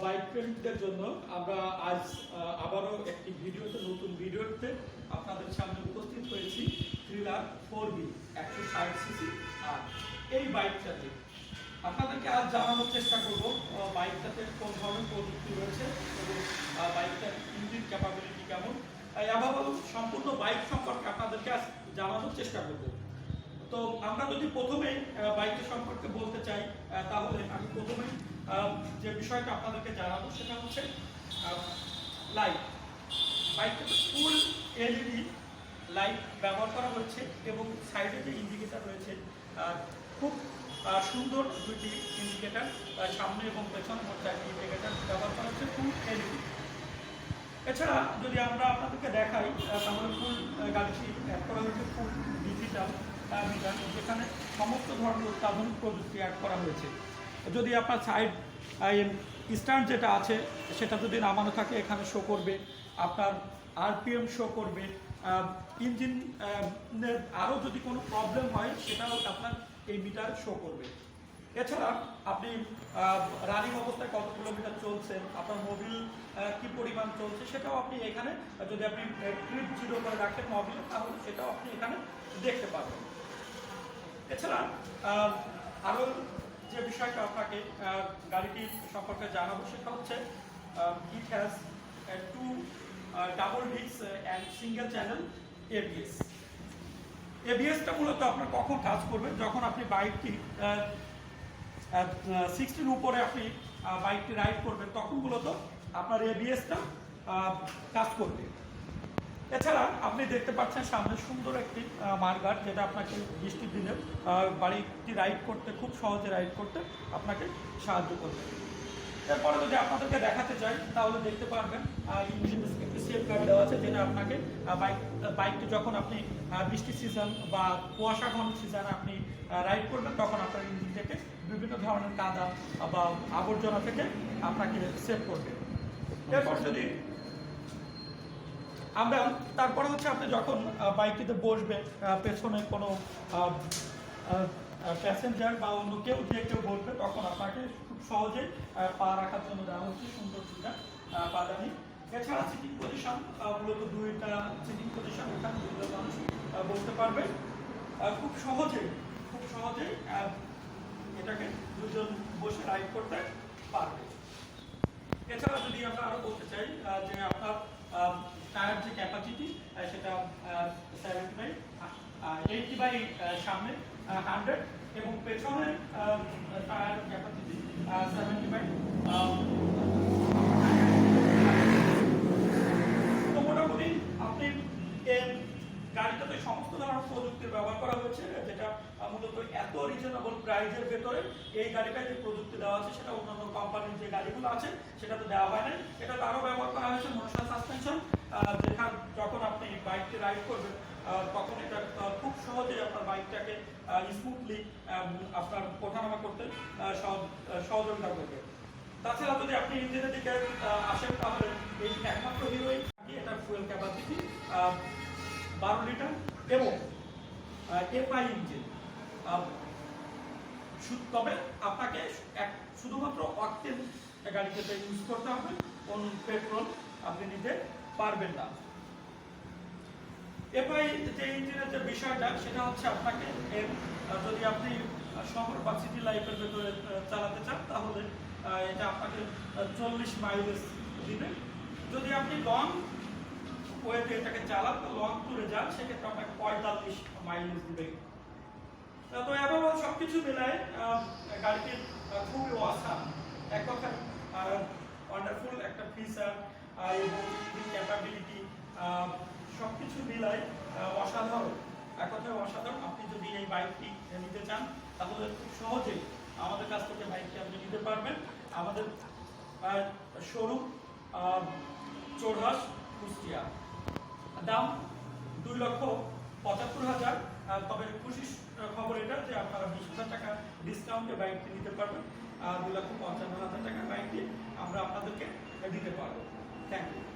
Bike প্রেমিকদের জন্য আমরা আজ আবারও একটি ভিডিওতে নতুন ভিডিওতে আপনাদের সামনে উপস্থিত হয়েছি থ্রিলার ফোর বি একশো ষাট সিসি আর এই বাইকটাতে আপনাদেরকে আজ জানানোর চেষ্টা করব বাইকটাতে কোন ধরনের প্রযুক্তি রয়েছে এবং বাইকটার ইঞ্জিন ক্যাপাবিলিটি কেমন। তাই আবার সম্পূর্ণ বাইক সম্পর্কে আপনাদেরকে আজ জানানোর চেষ্টা করব। তো আমরা যদি প্রথমে বাইকের সম্পর্কে বলতে চাই তাহলে আমি প্রথমে আহ, যে বিষয়টা আপনাদেরকে জানাব সেটা হচ্ছে লাইট ফুল এলইডি লাইট ব্যবহার করা হচ্ছে এবং সাইডে যে ইন্ডিকেটার রয়েছে খুব সুন্দর দুটি ইন্ডিকেটার সামনে এবং পেছনে মোট ইন্ডিকেটার ব্যবহার করা হচ্ছে ফুল এলইডি এছাড়া যদি আমরা আপনাদেরকে দেখাই তাহলে ফুল গাড়িটি অ্যাড করা হয়েছে ফুল ডিজিটাল যেখানে সমস্ত ধরনের অত্যাধুনিক প্রযুক্তি অ্যাড করা হয়েছে। যদি আপনার সাইড স্ট্যান্ড যেটা আছে, সেটা যদি নামানো থাকে, এখানে শো করবে। আপনার আরপিএম শো করবে। ইঞ্জিন আরও যদি কোনো প্রবলেম হয়, সেটাও আপনার এই মিটার শো করবে। এছাড়া আপনি রানিং অবস্থায় কত কিলোমিটার চলছে, আপনার মোবিল কি পরিমাণ চলছে, সেটাও আপনি এখানে, যদি আপনি ট্রিপ জিরো করে রাখেন মোবিল তাহলে সেটাও আপনি এখানে দেখতে পারবেন এছাড়া আরও যে বিষয়টা আপনাকে গাড়িটি সম্পর্কে জানাব সেটা হচ্ছে it has to double disc and single channel ABS এবিএসটা মূলত আপনার কখন কাজ করবে? যখন আপনি বাইকটি সিক্সটির উপরে আপনি বাইকটি রাইড করবেন, তখন মূলত আপনার এবিএসটা কাজ করবে। এছাড়া আপনি দেখতে পাচ্ছেন সামনে সুন্দর একটি মার্গার যেটা আপনাকে বৃষ্টির দিনে বাড়িটি রাইড করতে খুব সহজে রাইড করতে আপনাকে সাহায্য করবে। এরপরে যদি আপনাদেরকে দেখাতে চাই তাহলে দেখতে পারবেন একটি সেফ গার্ড দেওয়া আছে যেটা আপনাকে বাইক বাইকটি যখন আপনি আহ, বৃষ্টি সিজন বা কুয়াশা ঘন সিজন আপনি রাইড করবেন তখন আপনার ইঞ্জিন থেকে বিভিন্ন ধরনের কাদা বা আবর্জনা থেকে আপনাকে সেভ করবে। এরপর যদি আমরা তারপরে হচ্ছে আপনি যখন বাইকটিতে বসবেন পেছনে কোনো প্যাসেঞ্জার বা অন্য কেউ যে কেউ বসবে তখন আপনাকে খুব সহজে পা রাখার জন্য দেওয়া হচ্ছে সুন্দর দুটা আহ, পাদানি। এছাড়া সিটিং পজিশন মূলত দুইটা সিটিং পজিশন এখানে দুইটা মানুষ বসতে পারবে। খুব সহজে খুব সহজে এটাকে দুজন বসে রাইড করতে পারবে। এছাড়া যদি আমরা আরও বলতে চাই যে আপনার টায়ার যে ক্যাপাসিটি সেটা সেভেন্টি বাই এইটি বাই সামনে হান্ড্রেড এবং পেছনে টায়ার ক্যাপাসিটি সেভেন্টি বাই তো মোটামুটি আপনি গাড়িটাতে সমস্ত ধরনের প্রযুক্তির ব্যবহার করা হয়েছে, যেটা মূলত এত রিজনেবল প্রাইজের ভেতরে এই গাড়িটায় যে প্রযুক্তি দেওয়া আছে, সেটা অন্যান্য কোম্পানির যে গাড়িগুলো আছে সেটাতে দেওয়া হয় না এটাতে আরও ব্যবহার করা হয়েছে মোশন সাসপেনশন যেখানে যখন আপনি বাইকটি রাইড করবেন আহ, তখন এটা আহ, খুব সহজে আপনার বাইকটাকে স্মুথলি আপনার ওঠানামা করতে সহযোগিতা করবে। তাছাড়া যদি আপনি ইঞ্জিনের দিকে আসেন, তাহলে এই একমাত্র হিরোই এটার ফুয়েল ক্যাপাসিটি বারো লিটার এবং এফআই ইঞ্জিন তবে আপনাকে এক, শুধুমাত্র অক্টেন গাড়িতে ইউজ করতে হবে, কোন পেট্রোল আপনি নিতে পারবেন না। এফআই যে ইঞ্জিনের যে বিষয়টা, সেটা হচ্ছে আপনাকে যদি আপনি শহর বা সিটি লাইফের ভেতরে চালাতে চান, তাহলে এটা আপনাকে চল্লিশ মাইলেজ দিবে। যদি আপনি লং ওয়েতে এটাকে চালান, তো লং ট্যুরে যান, সেক্ষেত্রে আপনাকে পঁয়তাল্লিশ মাইলেজ দিবে। তো এবার সব কিছু মিলায় গাড়িটির খুবই অসাম এক কথায় ওয়ান্ডারফুল একটা ফিচার এবং ক্যাপাবিলিটি সব কিছু মিলায় আহ, অসাধারণ এক কথায় অসাধারণ আপনি যদি এই বাইকটি নিতে চান, তাহলে খুব সহজেই আমাদের কাছ থেকে বাইকটি আপনি নিতে পারবেন। আমাদের শোরুম চোরহাস কুষ্টিয়া। দাম দুই লক্ষ পঁচাত্তর হাজার তবে খুশি খবর এটা যে আপনারা বিশ হাজার টাকা ডিসকাউন্টে বাইকটি নিতে পারবেন। দুই লক্ষ পঞ্চান্ন হাজার টাকার বাইকটি আমরা আপনাদেরকে দিতে পারব। Thank you